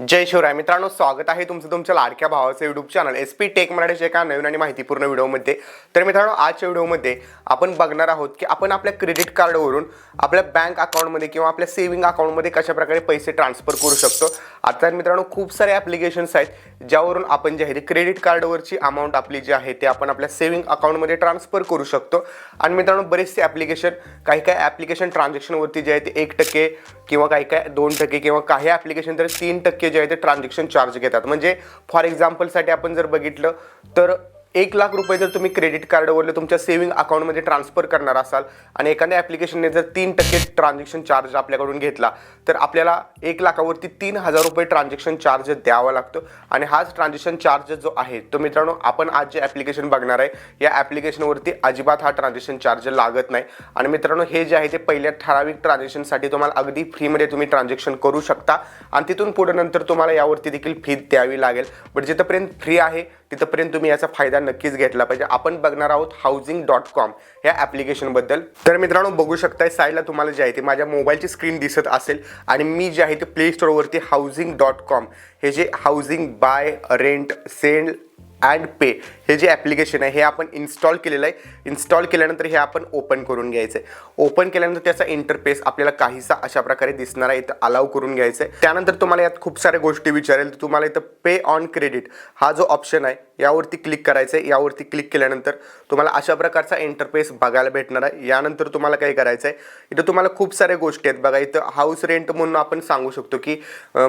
जय शिवराय. मित्रांनो स्वागत आहे तुमचं तुमच्या लाडक्या भावाचं YouTube channel S P tech मराठीच्या एका नवीन आणि माहितीपूर्ण व्हिडिओमध्ये. तर मित्रांनो आजच्या व्हिडिओमध्ये आपण बघणार आहोत की आपण आपल्या क्रेडिट कार्डवरून आपल्या बँक अकाउंटमध्ये किंवा आपल्या सेव्हिंग अकाउंटमध्ये कशा प्रकारे पैसे ट्रान्सफर करू शकतो. आता मित्रांनो खूप सारे ॲप्लिकेशन्स आहेत ज्यावरून आपण जे आहे ते क्रेडिट कार्डवरची अमाऊंट आपली जी आहे ते आपण आपल्या सेव्हिंग अकाउंटमध्ये ट्रान्सफर करू शकतो. आणि मित्रांनो बरेचसे ॲप्लिकेशन काही काही ॲप्लिकेशन ट्रान्झॅक्शनवरती जे आहे ते एक टक्के किंवा काही काय दोन टक्के किंवा काही ॲप्लिकेशन तर तीन टक्के जे आहे ते ट्रान्झॅक्शन चार्ज घेतात. म्हणजे फॉर एक्झाम्पलसाठी आपण जर बघितलं तर एक लाख रुपये जर तुम्ही क्रेडिट कार्डवरले तुमच्या सेव्हिंग अकाउंटमध्ये ट्रान्सफर करणार असाल आणि एखाद्या ॲप्लिकेशनने जर तीन टक्के ट्रान्झॅक्शन चार्ज आपल्याकडून घेतला तर आपल्याला एक लाखावरती तीन हजार रुपये ट्रान्झॅक्शन चार्ज द्यावा लागतो. आणि हाच ट्रान्झॅक्शन चार्ज जो आहे तो मित्रांनो आपण आज जे ॲप्लिकेशन बघणार आहे या ॲप्लिकेशनवरती अजिबात हा ट्रान्झॅक्शन चार्ज लागत नाही. आणि मित्रांनो हे जे आहे ते पहिल्या ठराविक ट्रान्झॅक्शनसाठी तुम्हाला अगदी फ्रीमध्ये तुम्ही ट्रान्झॅक्शन करू शकता. आणि तिथून पुढे नंतर तुम्हाला यावरती देखील फी द्यावी लागेल. बट जिथंपर्यंत फ्री आहे तिथंपर्यंत तुम्ही याचा फायदा नक्कीच घेतला पाहिजे. आपण बघणार आहोत हाऊसिंग डॉट कॉम या ॲप्लिकेशनबद्दल तर मित्रांनो बघू शकताय साईडला तुम्हाला जे आहे ते माझ्या मोबाईलची स्क्रीन दिसत असेल. आणि मी जे आहे ते प्ले स्टोअरवरती हाऊसिंग डॉट कॉम हे जे housing buy rent sell and pay हे जे ॲप्लिकेशन आहे हे आपण इन्स्टॉल केलेलं आहे. इन्स्टॉल केल्यानंतर हे आपण ओपन करून घ्यायचं आहे. ओपन केल्यानंतर त्याचा इंटरफेस आपल्याला काहीसा अशा प्रकारे दिसणार आहे. इथं अलाव करून घ्यायचं आहे. त्यानंतर तुम्हाला यात खूप साऱ्या गोष्टी विचारेल. तर तुम्हाला इथं पे ऑन क्रेडिट हा जो ऑप्शन आहे यावरती क्लिक करायचं आहे. यावरती क्लिक केल्यानंतर तुम्हाला अशा प्रकारचा इंटरफेस बघायला भेटणार आहे. यानंतर तुम्हाला काय करायचं आहे? इथं तुम्हाला खूप साऱ्या गोष्टी आहेत. बघा इथं हाऊस रेंट म्हणून आपण सांगू शकतो की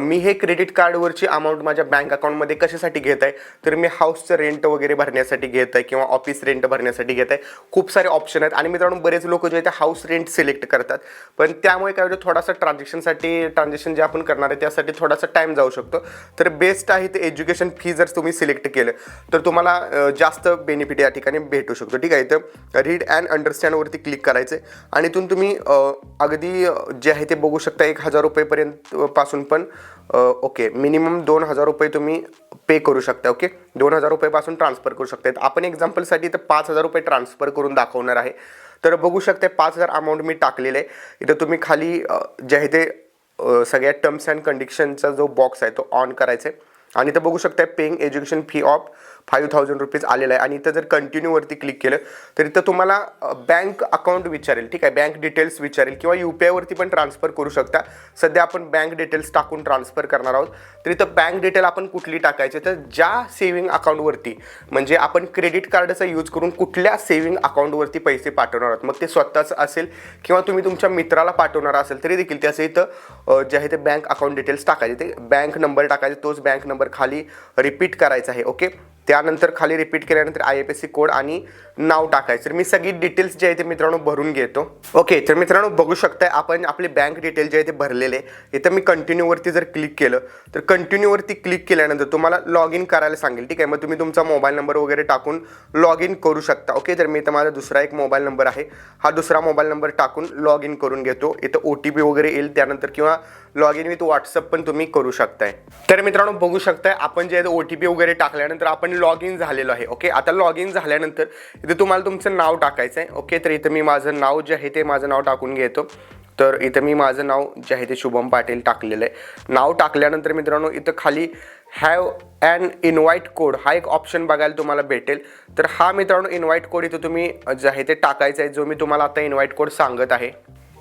मी हे क्रेडिट कार्डवरची अमाऊंट माझ्या बँक अकाउंटमध्ये कशासाठी घेत आहे? तर मी हाऊस हाऊसचं रेंट वगैरे भरण्यासाठी घेत आहे किंवा ऑफिस रेंट भरण्यासाठी घेत आहे. खूप सारे ऑप्शन आहेत. आणि मित्रांनो बरेच लोक जे आहे ते हाऊस रेंट सिलेक्ट करतात. पण त्यामुळे काय होतं थोडासा ट्रान्झॅक्शनसाठी ट्रान्झॅक्शन जे आपण करणार आहे त्यासाठी थोडासा टाईम जाऊ शकतो. तर बेस्ट आहे ते एज्युकेशन फी जर तुम्ही सिलेक्ट केलं तर तुम्हाला जास्त बेनिफिट या ठिकाणी भेटू शकतो. ठीक आहे? तर रीड अँड अंडरस्टँडवरती क्लिक करायचं आणि इथून तुम्ही अगदी जे आहे ते बघू शकता एक हजार रुपयेपर्यंत पासून पण ओके मिनिमम दोन हजार रुपये तुम्ही पे करू शकता ओके दोन हजार रुपयेपासून ट्रान्सफर करू शकते आपण एक्झाम्पलसाठी तर पाच हजार रुपये ट्रान्सफर करून दाखवणार आहे. तर बघू शकते पाच हजार अमाऊंट मी टाकलेले आहे. इथं तुम्ही खाली जे आहे ते सगळ्या टर्म्स अँड कंडिशनचा जो बॉक्स आहे तो ऑन करायचा आहे आणि इथं बघू शकता paying education fee of five thousand rupees आलेला आहे. आणि इथं जर कंटिन्यूवरती क्लिक केलं तर इथं तुम्हाला बँक अकाउंट विचारेल. ठीक आहे? बँक डिटेल्स विचारेल. किंवा यू पी आयवरती पण ट्रान्सफर करू शकता. सध्या आपण बँक डिटेल्स टाकून ट्रान्सफर करणार आहोत. तर इथं बँक डिटेल आपण कुठली टाकायची? तर ज्या सेव्हिंग अकाउंटवरती म्हणजे आपण क्रेडिट कार्डचा यूज करून कुठल्या सेव्हिंग अकाउंटवरती पैसे पाठवणार आहोत. मग ते स्वतःचं असेल किंवा तुम्ही तुमच्या मित्राला पाठवणार असेल तरी देखील त्याचं इथं जे आहे ते बँक अकाउंट डिटेल्स टाकायचे. ते बँक नंबर टाकायचे. तोच बँक नंबर खाली रिपीट करायचा आहे ओके त्यानंतर खाली रिपीट केल्यानंतर I F S C code आणि नाव टाकायचं. तर मी सगळी डिटेल्स जे आहे ते मित्रांनो भरून घेतो. ओके तर मित्रांनो बघू शकताय आपण आपले बँक डिटेल जे आहे ते भरलेले आहे. इथं मी कंटिन्यूवरती जर क्लिक केलं तर कंटिन्यूवरती क्लिक केल्यानंतर तुम्हाला लॉग इन करायला सांगेल. ठीक आहे मग तुम्ही तुमचा मोबाईल नंबर वगैरे टाकून लॉग इन करू शकता. ओके तर मी इथं माझा दुसरा एक मोबाईल नंबर आहे. हा दुसरा मोबाईल नंबर टाकून लॉग इन करून घेतो. इथं ओ टी पी वगैरे येईल त्यानंतर किंवा लॉग इन विथ व्हॉट्सअप पण तुम्ही करू शकताय. तर मित्रांनो बघू शकताय आपण जे ओ टी पी वगैरे टाकल्यानंतर आपण लॉग इन झालेलो आहे ओके आता लॉग इन झाल्यानंतर इथे तुम्हाला तुमचं नाव टाकायचं आहे ओके तर इथं मी माझं नाव जे आहे ते माझं नाव टाकून घेतो. तर इथं मी माझं नाव जे आहे ते शुभम पाटील टाकलेलं आहे. नाव टाकल्यानंतर मित्रांनो इथं खाली हॅव अँड इन्व्हाइट कोड हा एक ऑप्शन बघायला तुम्हाला भेटेल. तर हा मित्रांनो इन्व्हाइट कोड इथं तुम्ही जे आहे ते टाकायचा आहे जो मी तुम्हाला आता इन्व्हाइट कोड सांगत आहे.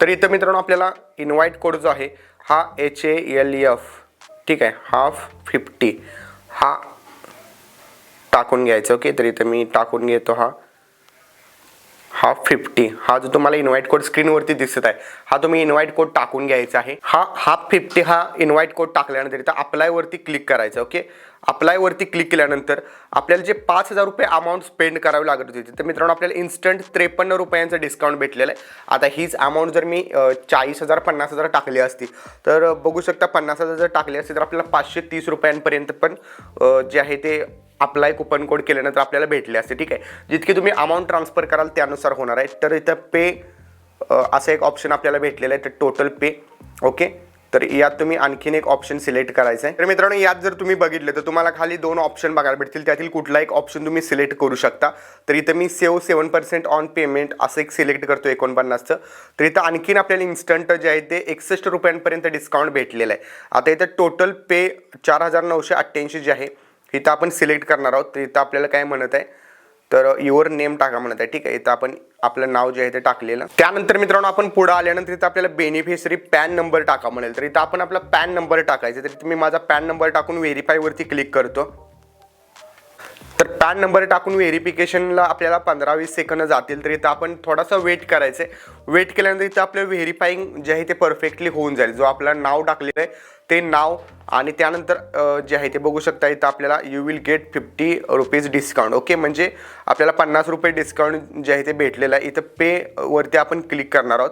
तर इथं मित्रांनो आपल्याला इन्व्हाइट कोड जो आहे हा एच ए एल एफ ठीक आहे हाफ फिफ्टी हा टाकून घ्यायचं ओके? तर इथं मी टाकून घेतो हा. हाफ फिफ्टी हा जो तुम्हाला इन्व्हाइट कोड स्क्रीनवरती दिसत आहे हा तुम्ही इन्व्हाइट कोड टाकून घ्यायचा आहे. हा हाफ फिफ्टी हा इन्व्हाइट कोड टाकल्यानंतर इथं अप्लायवरती क्लिक करायचं ओके? अप्लायवरती क्लिक केल्यानंतर आपल्याला जे पाच हजार रुपये अमाऊंट स्पेंड करावी लागत होती तर मित्रांनो आपल्याला इन्स्टंट त्रेपन्न रुपयांचं डिस्काउंट भेटलेलं आहे. आता हीच अमाऊंट जर मी चाळीस हजार पन्नास हजार टाकली असती तर बघू शकता पन्नास हजार जर टाकली असती तर आपल्याला पाचशे तीस रुपयांपर्यंत पण जे आहे ते अप्लाय कुपन कोड केल्यानंतर आपल्याला भेटले असते ठीक आहे? जितकी तुम्ही अमाऊंट ट्रान्सफर कराल त्यानुसार होणार आहे. तर इथं पे असं एक ऑप्शन आपल्याला भेटलेलं आहे तर टोटल पे ओके तर यात तुम्ही आणखीन एक ऑप्शन सिलेक्ट करायचं आहे. तर मित्रांनो यात जर तुम्ही बघितलं तर तुम्हाला खाली दोन ऑप्शन बघायला भेटतील. त्यातील कुठला एक ऑप्शन तुम्ही सिलेक्ट करू शकता. तर इथं मी save seven percent on payment असं एक सिलेक्ट करतो एकोणपन्नासचं. तर इथं आणखीन आपल्याला इन्स्टंट जे आहे ते एकसष्ट रुपयांपर्यंत डिस्काउंट भेटलेलं आहे. आता इथं टोटल पे चार हजार नऊशे अठ्ठ्याऐंशी जे आहे इथं आपण सिलेक्ट करणार आहोत. तर इथं आपल्याला काय म्हणत आहे तर युअर नेम टाका म्हणत आहे ठीक आहे? इथं आपण आपलं नाव जे आहे ते टाकलेलं. त्यानंतर मित्रांनो आपण पुढे आल्यानंतर इथं आपल्याला बेनिफिशरी पॅन नंबर टाका म्हणेल. तर इथं आपण आपला पॅन नंबर टाकायचा तर इथं मी माझा पॅन नंबर टाकून व्हेरीफायवरती क्लिक करतो. पॅन नंबर टाकून व्हेरिफिकेशनला आपल्याला पंधरा वीस सेकंद जातील तर इथं आपण थोडासा वेट करायचं आहे वेट केल्यानंतर इथं आपलं व्हेरीफाईंग जे आहे ते परफेक्टली होऊन जाईल. जो आपला नाव टाकलेलं आहे ते नाव आणि त्यानंतर जे आहे ते बघू शकता इथं आपल्याला you will get fifty rupees discount okay म्हणजे आपल्याला पन्नास रुपये डिस्काउंट जे आहे ते भेटलेलं आहे. इथं पेवरती आपण क्लिक करणार आहोत.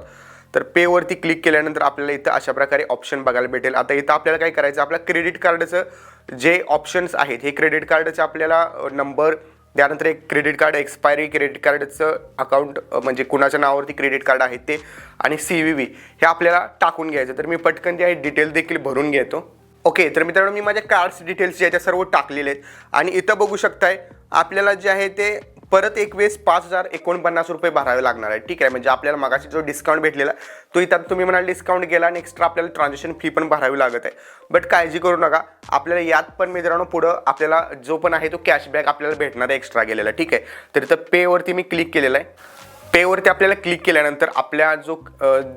तर पेवरती क्लिक केल्यानंतर आपल्याला इथं अशा प्रकारे ऑप्शन बघायला भेटेल. आता इथं आपल्याला काय करायचं? आपल्या क्रेडिट कार्डचं जे ऑप्शन्स आहेत हे क्रेडिट कार्डचं आपल्याला नंबर त्यानंतर एक क्रेडिट कार्ड एक्सपायरी क्रेडिट कार्डचं अकाउंट म्हणजे कुणाच्या नावावरती क्रेडिट कार्ड आहे ते आणि सी व्ही व्ही हे आपल्याला टाकून घ्यायचं. तर मी पटकन ते डिटेल देखील भरून घेतो. ओके तर मित्रांनो मी माझ्या कार्ड्स डिटेल्स जे आहेत सर्व टाकलेले आहेत. आणि इथं बघू शकताय आपल्याला जे आहे ते परत एक वेळेस पाच हजार एकोणपन्नास रुपये भरावे लागणार आहे. ठीक आहे म्हणजे आपल्याला मागाशी जो डिस्काउंट भेटलेला तो इथं तुम्ही म्हणाल डिस्काउंट गेला आणि एक्स्ट्रा आपल्याला ट्रान्झॅक्शन फी पण भरावी लागत आहे. बट काळजी करू नका आपल्याला यात पण मित्रांनो पुढं आपल्याला जो पण आहे तो कॅशबॅक आपल्याला भेटणार आहे एक्स्ट्रा गेलेला. ठीक आहे तर इथं पेवरती मी क्लिक केलेलं आहे. पेवरती आपल्याला क्लिक केल्यानंतर आपल्या जो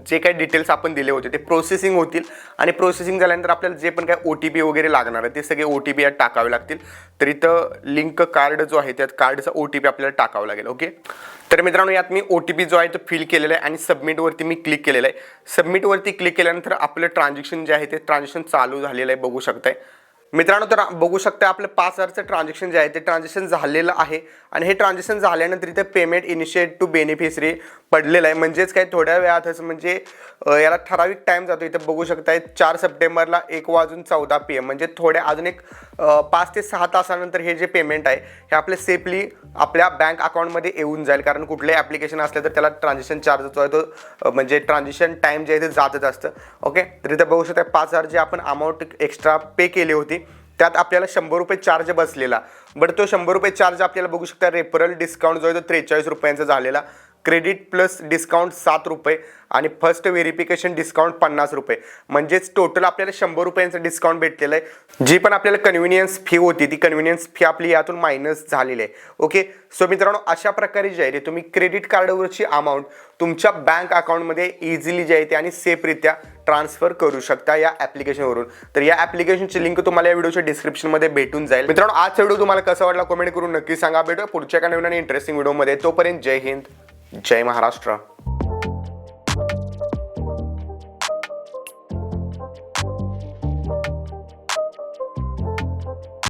जे काही डिटेल्स आपण दिले होते ते प्रोसेसिंग होतील. आणि प्रोसेसिंग झाल्यानंतर आपल्याला जे पण काय ओ टी पी वगैरे लागणार आहे ते सगळे ओ टी पी यात टाकावे लागतील. तर इथं लिंक कार्ड जो आहे त्यात कार्डचा ओ टी पी आपल्याला टाकावं लागेल ओके तर मित्रांनो यात मी ओ टी पी जो आहे तो फिल केलेला आहे आणि सबमिटवरती मी क्लिक केलेलं आहे. सबमिटवरती क्लिक केल्यानंतर आपलं ट्रान्झॅक्शन जे आहे ते ट्रान्झॅक्शन चालू झालेलं आहे बघू शकताय. मित्रांनो तर बघू शकता आपलं पाच हजारचं ट्रान्झॅक्शन जे आहे ते ट्रान्झॅक्शन झालेलं आहे. आणि हे ट्रान्झॅक्शन झाल्यानंतर इथे पेमेंट इनिशिएट टू बेनिफिशरी पडलेलं आहे. म्हणजेच काय थोड्या वेळातच म्हणजे याला ठराविक टाईम जातो. इथं बघू शकताय चार सप्टेंबरला एक वाजून चौदा पी एम म्हणजे थोड्या अजून एक पाच ते सहा तासानंतर हे जे पेमेंट आहे हे आपले सेफली आपल्या बँक अकाउंटमध्ये येऊन जाईल. कारण कुठलंही ॲप्लिकेशन असलं तर त्याला ट्रान्झॅक्शन चार्ज जो आहे तो म्हणजे ट्रान्झॅक्शन टाईम जे आहे ते जातच असतं. ओके तर इथे बघू शकता पाच हजार जे आपण अमाऊंट एक्स्ट्रा पे केली होती त्यात आपल्याला शंभर रुपये चार्ज बसलेला. बट तो शंभर रुपये चार्ज आपल्याला बघू शकता रेफरल डिस्काउंट जो आहे तो त्रेचाळीस रुपयांचा झालेला. क्रेडिट प्लस डिस्काउंट सात रुपये आणि फर्स्ट व्हेरिफिकेशन डिस्काउंट पन्नास रुपये. म्हणजेच टोटल आपल्याला शंभर रुपयांचं डिस्काउंट भेटलेलं आहे. जी पण आपल्याला कन्व्हिनियन्स फी होती ती कन्व्हिनियन्स फी आपली यातून मायनस झालेली आहे. ओके सो मित्रांनो अशा प्रकारे जे आहे ते तुम्ही क्रेडिट कार्डवरची अमाऊंट तुमच्या बँक अकाउंटमध्ये इझिली जे आहे ते आणि सेफरित्या ट्रान्सफर करू शकता या ॲप्लिकेशनवरून तर या ॲप्लिकेशनची लिंक तुम्हाला या व्हिडिओच्या डिस्क्रिप्शनमध्ये भेटून जाईल. मित्रांनो आजचा व्हिडिओ तुम्हाला कसा वाटला कमेंट करून नक्की सांगा. भेटू पुढच्या एका नवीन आणि इंटरेस्टिंग व्हिडिओमध्ये तोपर्यंत जय हिंद. जय महाराष्ट्र.